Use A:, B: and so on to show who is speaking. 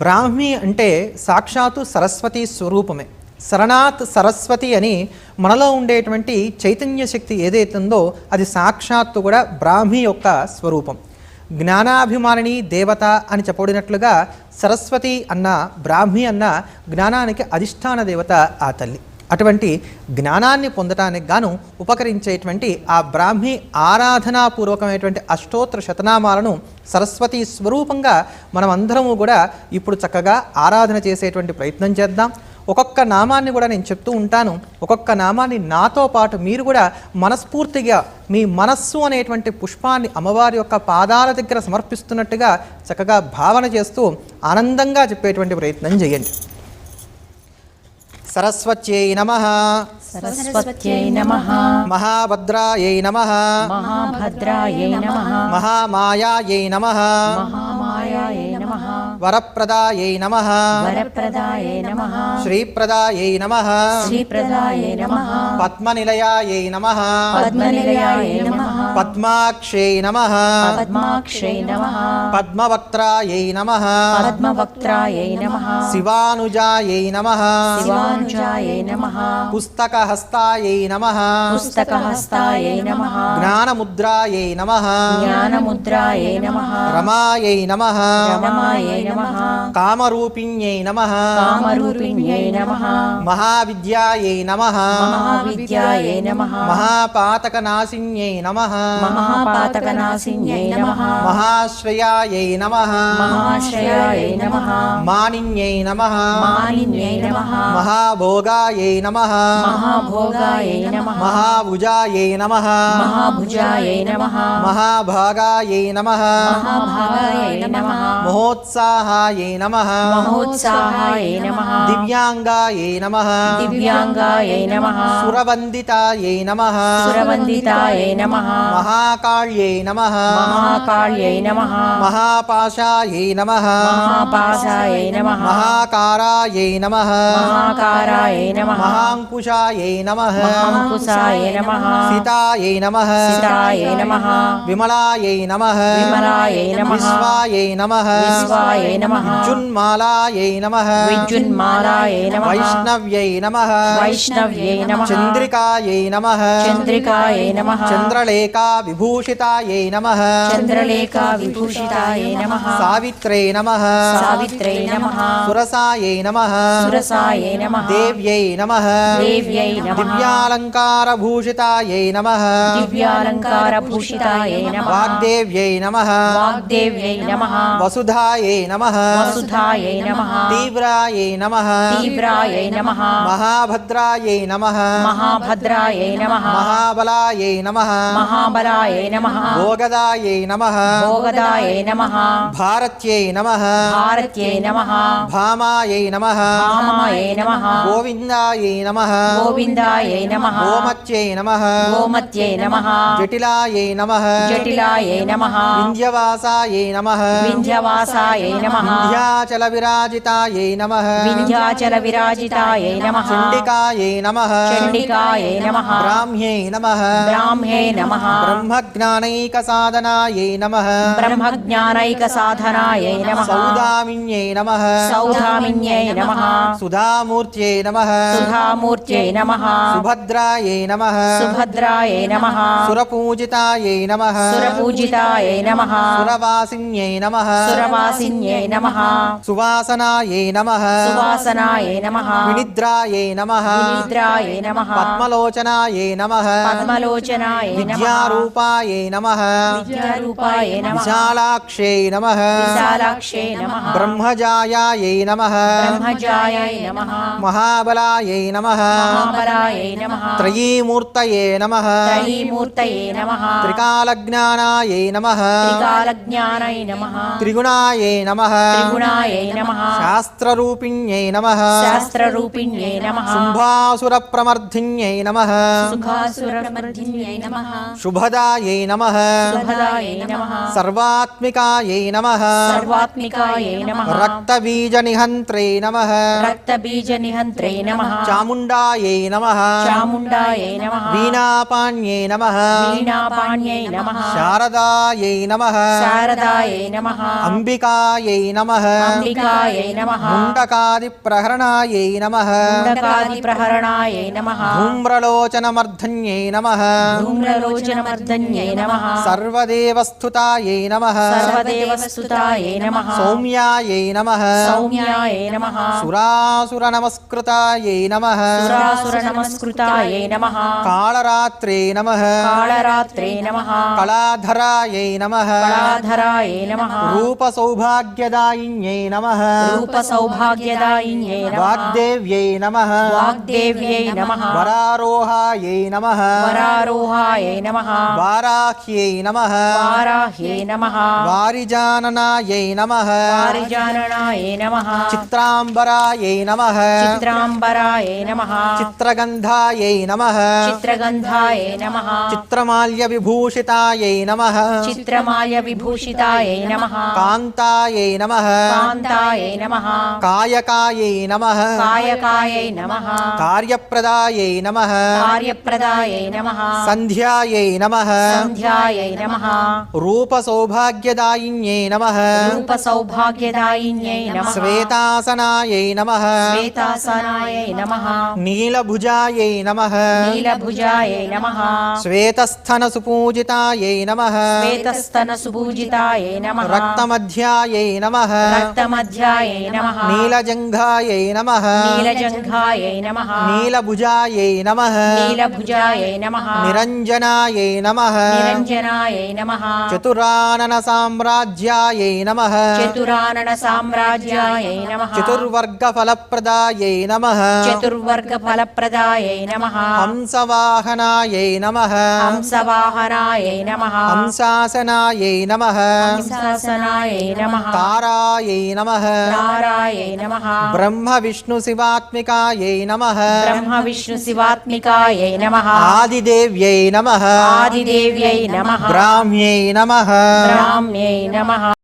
A: బ్రాహ్మి అంటే సాక్షాత్తు సరస్వతి స్వరూపమే. శరణాత్ సరస్వతి అని మనలో ఉండేటువంటి చైతన్య శక్తి ఏదైతే ఉందో అది సాక్షాత్తు కూడా బ్రాహ్మి యొక్క స్వరూపం. జ్ఞానాభిమానిని దేవత అని చెప్పబడినట్లుగా సరస్వతి అన్న బ్రాహ్మి అన్న జ్ఞానానికి అధిష్టాన దేవత ఆ తల్లి. అటువంటి జ్ఞానాన్ని పొందటానికి గాను ఉపకరించేటువంటి ఆ బ్రాహ్మి ఆరాధనాపూర్వకమైనటువంటి అష్టోత్తర శతనామాలను సరస్వతి స్వరూపంగా మనమందరము కూడా ఇప్పుడు చక్కగా ఆరాధన చేసేటువంటి ప్రయత్నం చేద్దాం. ఒక్కొక్క నామాన్ని కూడా నేను చెప్తూ ఉంటాను. ఒక్కొక్క నామాన్ని నాతో పాటు మీరు కూడా మనస్ఫూర్తిగా మీ మనస్సు అనేటువంటి పుష్పాన్ని అమ్మవారి యొక్క పాదాల దగ్గర సమర్పిస్తున్నట్టుగా చక్కగా భావన చేస్తూ ఆనందంగా చెప్పేటువంటి ప్రయత్నం చేయండి. సరస్వత్యై నమ.
B: సరస్వత్యై నమః.
A: మహాభద్రాయై నమ.
B: మహాభద్రాయై నమః.
A: మహామాయాయై నమ.
B: మహామాయాయై
A: వరప్రదాయై నమ.
B: వరప్రదాయై నమః.
A: శ్రీప్రదాయై నమ.
B: శ్రీప్రదాయై నమః.
A: పద్మనిలయాయై నమ.
B: పద్మనిలయాయై నమః.
A: పద్మాక్షై నమ.
B: పద్మాక్షై నమః.
A: పద్మవక్త్రాయై నమ.
B: పద్మవక్త్రాయై నమః.
A: శివానుజాయై నమ.
B: శివానుజాయై నమః.
A: పుస్తకహస్తాయై నమ.
B: పుస్తకహస్తాయై నమః.
A: జ్ఞానముద్రాయై నమ.
B: జ్ఞానముద్రాయై నమః.
A: రమాయై నమ.
B: రమాయై నమః
A: కామరూపిణ్యై నమ
B: కామరూపిణ్యై నమః
A: మహావిద్యాయై నమ
B: మహావిద్యాయై నమః
A: మహాపాతకనాశిన్యై నమ
B: మహాపాతకనాశిన్యై నమః
A: మహాశ్రయాయై నమ
B: మహాశ్రయాయై నమః
A: మానిన్యై నమ
B: మాలిన్యై నమః
A: మహాభోగాయై నమ
B: మహాభోగాయై నమః
A: మహాభుజాయై నమ
B: మహాభుజాయై నమః
A: మహాభాగాయై నమ
B: మహాభాగాయై నమః
A: మహోత్సాహాయై నమ
B: మహోత్సాహాయై నమః
A: దివ్యాంగాయై నమ
B: దివ్యాంగాయై నమః
A: సురవందితాయై నమ
B: సురవందితాయై నమః
A: మహాకాళ్యై నమ
B: మహాకాళ్యై నమః
A: మహాపాశాయై నమ
B: మహాపాశాయై నమః
A: మహాకారాయై నమ
B: మహాకారాయై నమః
A: మహాంకుశాయై నమ
B: మహాంకుశాయై నమః
A: సితాయై నమ
B: సితాయై నమః
A: విమలాయై నమ
B: విమలాయై నమః
A: విశ్వాయై నమ
B: విశ్వాయై నమః.
A: విద్యున్మాలాయై నమ.
B: విద్యున్మాలాయై నమః.
A: వైష్ణవ్యై నమ.
B: వైష్ణవ్యై నమః.
A: చంద్రికాయై నమ.
B: చంద్రికాయై నమః.
A: చంద్రలేఖా విభూషితాయై నమ.
B: చంద్రలేఖా విభూషితాయై నమః.
A: సావిత్రై నమ.
B: సావిత్రై నమః.
A: సురసాయై నమ.
B: సురసాయై నమః.
A: దేవ్యై నమ.
B: దేవ్యై నమః.
A: దివ్యాలంకారభూషితాయై నమ.
B: దివ్యాలంకారభూషితాయై నమః.
A: వాగ్దేవ్యై నమ.
B: వాగ్దేవ్యై నమః.
A: వసుధాయై నమ
B: వసుధాయై నమః
A: తీవ్రాయై నమ
B: తీవ్రాయై నమః
A: మహాభద్రాయై నమ
B: మహాభద్రాయై నమః
A: మహాబలాయై నమ
B: మహాబలాయై నమః
A: భోగదాయై నమ
B: భోగదాయై నమః
A: భారత్యై నమ
B: భారత్యై నమః
A: భామాయై నమ
B: భామాయై నమః
A: గోవిందాయై నమ
B: గోవిందాయై నమః
A: గోమత్యై నమ
B: గోమత్యై నమః
A: జటిలాయై నమ
B: జటిలాయై నమః
A: వింధ్యవాసాయై నమ
B: వింధ్యవాసాయై నమః.
A: వింధ్యాచల విరాజితాయై నమ.
B: వింధ్యాచల విరాజితాయై నమః.
A: చండికాయై నమ.
B: చండికాయై నమః.
A: బ్రాహ్మ్యై నమ.
B: బ్రాహ్మ్యే నమః.
A: బ్రహ్మజ్ఞానైక సాధనాయై నమ.
B: బ్రహ్మజ్ఞానైక సాధనాయై నమః.
A: సౌదామిన్యై నమ.
B: సౌధామిన్యై నమః.
A: సుధామూర్త్యై నమ.
B: సుధామూర్త్యై నమః.
A: సుభద్రాయై నమ.
B: సుభద్రాయై నమః.
A: సురపూజితాయై నమ.
B: సురపూజితాయై నమః.
A: సురవాసిన్యై నమ.
B: సురవాసిన్యై నమః
A: సువాసనాయై నమ
B: సువాసనాయై నమః
A: వినిద్రాయై నమ
B: వినిద్రాయై నమః
A: పద్మలోచనాయై నమ
B: పద్మలోచనాయై నమః
A: విద్యారూపాయై నమ
B: విద్యారూపాయై నమః
A: విశాలాక్షై నమ
B: విశాలాక్షై నమః
A: బ్రహ్మజాయాయై నమ
B: బ్రహ్మజాయై నమః
A: మహాబలాయై నమ
B: మహాబలాయై నమః
A: త్రయీమూర్తయే నమ
B: త్రయీమూర్తయే నమః
A: త్రికాలజ్ఞానాయై నమ
B: త్రికాలజ్ఞానై నమః
A: త్రిగుణాయై నమ.
B: త్రిగుణాయై నమః.
A: శాస్త్రరూపిణ్యై నమ.
B: శాస్త్రరూపిణ్యై నమః.
A: శుంభాసురప్రమర్ధిన్యై నమ.
B: సుఖాసురమర్ధిన్యై నమః.
A: శుభదాయై నమ.
B: శుభదాయై నమః.
A: సర్వాత్మికాయై నమ.
B: సర్వాత్మికాయై నమః.
A: రక్తబీజనిహంత్రై నమ.
B: రక్తబీజనిహంత్రే నమః.
A: చాముండాయై నమ.
B: చాముండాయై నమః.
A: వీణాపాణ్యై నమ.
B: వీణాపాణ్యై నమః.
A: శారదాయై నమ.
B: శారదాయై నమః.
A: అంబికా అంబికాయై నమ.
B: అంబికాయై నమః.
A: ముండకాదిప్రహరణాయై నమ.
B: ముండకాదిప్రహరణాయై నమః.
A: ధూమ్రలోచనమర్ధన్యై నమ.
B: ధూమ్రలోచనమర్దన్యై నమః.
A: సర్వదేవస్థుతాయై నమ.
B: సర్వదేవస్తుతాయై నమః.
A: సౌమ్యాయై నమ.
B: సౌమ్యాయై నమః.
A: సురాసురనమస్కృతాయై నమ.
B: సురాసురనమస్కృతాయై నమః.
A: కాళరాత్రే నమ.
B: కాళరాత్రే నమః.
A: కళాధరాయై నమ.
B: కళాధరాయై నమః.
A: రూపసౌభాగ్యదాయిన్యై నమ
B: రూపసౌభాగ్యదాయిన్యై నమః
A: వాగ్దేవ్యై నమ
B: వాగ్దేవ్యై నమః
A: వరారోహాయై నమ
B: వరారోహాయై నమః
A: వారాహ్యై నమ
B: వారాహ్యై నమః
A: వారిజాననాయై నమ
B: వారిజాననాయై నమః
A: చిత్రాంబరాయై నమ
B: చిత్రాంబరాయై నమః
A: చిత్రగంధాయై నమ
B: చిత్రగంధాయై నమః
A: చిత్రమాల్య విభూషితాయై నమ
B: చిత్రమాల్య విభూషితాయై నమః
A: కాంతాయై నమ
B: కాంతాయై నమః
A: కాయకాయై నమ
B: కాయకాయై నమః
A: కార్యప్రదాయై నమ
B: కార్యప్రదాయై నమః
A: సంధ్యాయై నమ
B: సంధ్యాయై నమః
A: రూపసౌభాగ్యదాయిన్యై నమ
B: రూపసౌభాగ్యదాయిన్యై నమః
A: శ్వేతాసనాయై నమ
B: శ్వేతాసనాయై నమః
A: నీలభుజాయై నమ
B: నీలభుజాయై నమః
A: శ్వేతస్థన సుపూజితాయై నమ
B: శ్వేతస్తన సుభూజితాయై నమః
A: రక్తమధ్యాయై నమ.
B: రక్తమధ్యాయై నమః.
A: నీలజంఘాయై నమ.
B: నీలజంఘాయై నమః.
A: నీలభుజాయై నమ.
B: నీలభుజాయై నమః.
A: నిరంజనాయై నమ.
B: నిరంజనాయై నమః.
A: చతురానన సామ్రాజ్యాయై నమ.
B: చతురానన సామ్రాజ్యాయై నమః.
A: చతుర్వర్గ ఫలప్రదాయై నమ.
B: చతుర్వర్గ ఫలప్రదాయై నమః.
A: హంసవాహనాయై నమ.
B: హంసవాహనాయై నమః.
A: హంసాసనాయై నమ.
B: హంసాసనాయై నమః
A: తారాయై నమ.
B: తారాయై నమః.
A: బ్రహ్మ విష్ణు శివాత్మికాయై నమ.
B: బ్రహ్మ విష్ణు శివాత్మికాయై నమః.
A: ఆదిదేవ్యై నమ.
B: ఆదిదేవ్యై నమః.
A: బ్రాహ్మ్యై నమ.
B: బ్రాహ్మ్యై నమః.